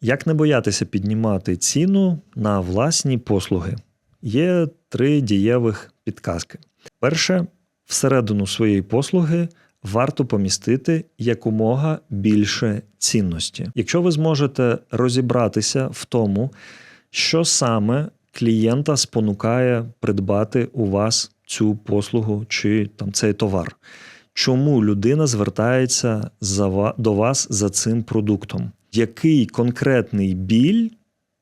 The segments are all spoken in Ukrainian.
Як не боятися піднімати ціну на власні послуги? Є три дієвих підказки. Перше, всередину своєї послуги варто помістити якомога більше цінності. Якщо ви зможете розібратися в тому, що саме клієнта спонукає придбати у вас цю послугу чи там цей товар. Чому людина звертається за до вас за цим продуктом? Який конкретний біль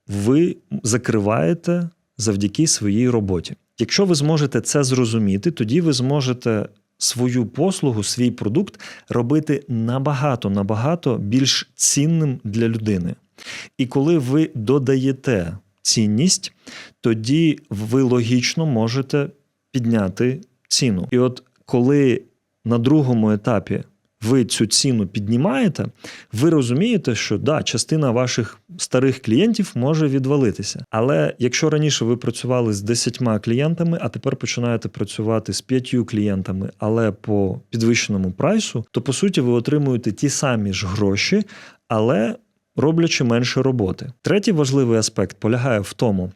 ви закриваєте завдяки своїй роботі? Якщо ви зможете це зрозуміти, тоді ви зможете свою послугу, свій продукт робити набагато набагато більш цінним для людини. І коли ви додаєте цінність, тоді ви логічно можете підняти ціну. І от коли на другому етапі ви цю ціну піднімаєте, ви розумієте, що да, частина ваших старих клієнтів може відвалитися. Але якщо раніше ви працювали з 10 клієнтами, а тепер починаєте працювати з 5 клієнтами, але по підвищеному прайсу, то по суті ви отримуєте ті самі ж гроші, але роблячи менше роботи. Третій важливий аспект полягає в тому,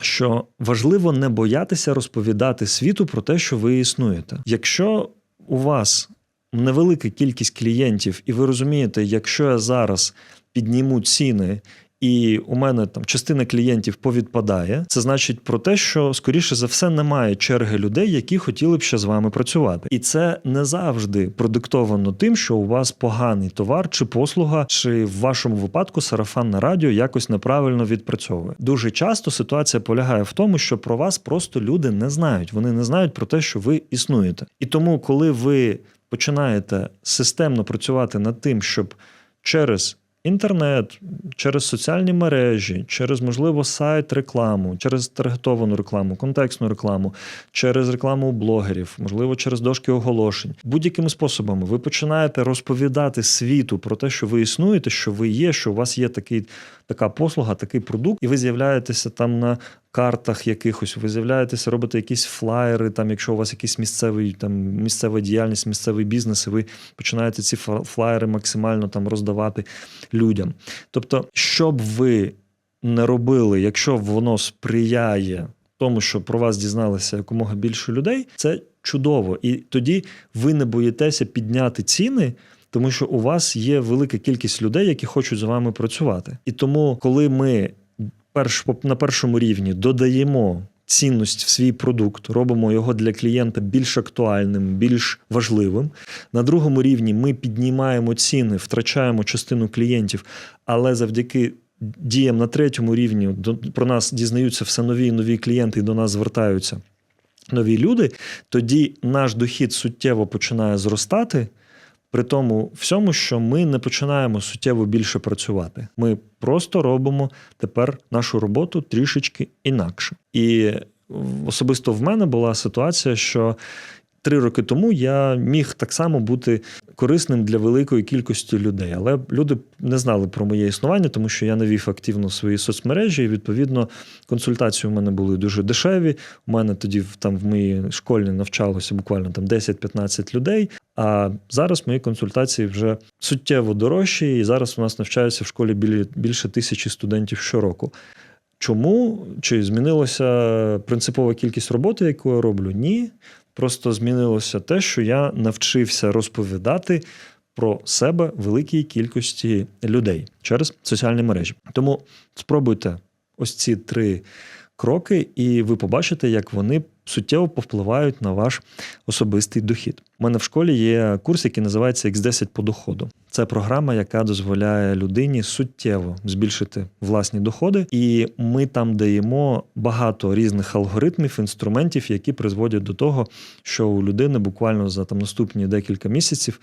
що важливо не боятися розповідати світу про те, що ви існуєте. Якщо у вас невелика кількість клієнтів, і ви розумієте, якщо я зараз підніму ціни. І у мене там частина клієнтів повідпадає. Це значить про те, що скоріше за все немає черги людей, які хотіли б ще з вами працювати. І це не завжди продиктовано тим, що у вас поганий товар чи послуга, чи в вашому випадку сарафанне радіо якось неправильно відпрацьовує. Дуже часто ситуація полягає в тому, що про вас просто люди не знають. Вони не знають про те, що ви існуєте. І тому, коли ви починаєте системно працювати над тим, щоб через інтернет, через соціальні мережі, через, можливо, сайт рекламу, через таргетовану рекламу, контекстну рекламу, через рекламу блогерів, можливо, через дошки оголошень. Будь-якими способами ви починаєте розповідати світу про те, що ви існуєте, що ви є, що у вас є такий, така послуга, такий продукт, і ви з'являєтеся там на картах якихось, ви з'являєтеся, робите якісь флаєри, там, якщо у вас якийсь місцевий там місцева діяльність, місцевий бізнес, і ви починаєте ці флаєри максимально там роздавати людям. Тобто, що б ви не робили, якщо воно сприяє тому, що про вас дізналися якомога більше людей, це чудово. І тоді ви не боїтеся підняти ціни. Тому що у вас є велика кількість людей, які хочуть з вами працювати. І тому, коли ми перш, на першому рівні додаємо цінність в свій продукт, робимо його для клієнта більш актуальним, більш важливим. На другому рівні ми піднімаємо ціни, втрачаємо частину клієнтів, але завдяки діям на третьому рівні до- про нас дізнаються все нові і нові клієнти і до нас звертаються нові люди, тоді наш дохід суттєво починає зростати. При тому всьому, що ми не починаємо суттєво більше працювати. Ми просто робимо тепер нашу роботу трішечки інакше. І особисто в мене була ситуація, що три роки тому я міг так само бути корисним для великої кількості людей, але люди не знали про моє існування, тому що я не вів активно свої соцмережі. І відповідно консультації у мене були дуже дешеві. У мене тоді там в моїй школі навчалося буквально там 10-15 людей. А зараз мої консультації вже суттєво дорожчі, і зараз у нас навчаються в школі більше тисячі студентів щороку. Чому? Чи змінилася принципова кількість роботи, яку я роблю? Ні. Просто змінилося те, що я навчився розповідати про себе великій кількості людей через соціальні мережі. Тому спробуйте ось ці три кроки, і ви побачите, як вони суттєво повпливають на ваш особистий дохід. У мене в школі є курс, який називається X10 по доходу. Це програма, яка дозволяє людині суттєво збільшити власні доходи, і ми там даємо багато різних алгоритмів, інструментів, які призводять до того, що у людини буквально за там наступні декілька місяців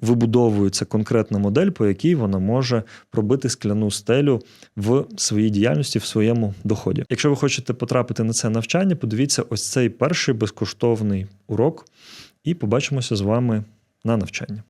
вибудовується конкретна модель, по якій вона може пробити скляну стелю в своїй діяльності, в своєму доході. Якщо ви хочете потрапити на це навчання, подивіться ось цей перший безкоштовний урок, і побачимося з вами на навчанні.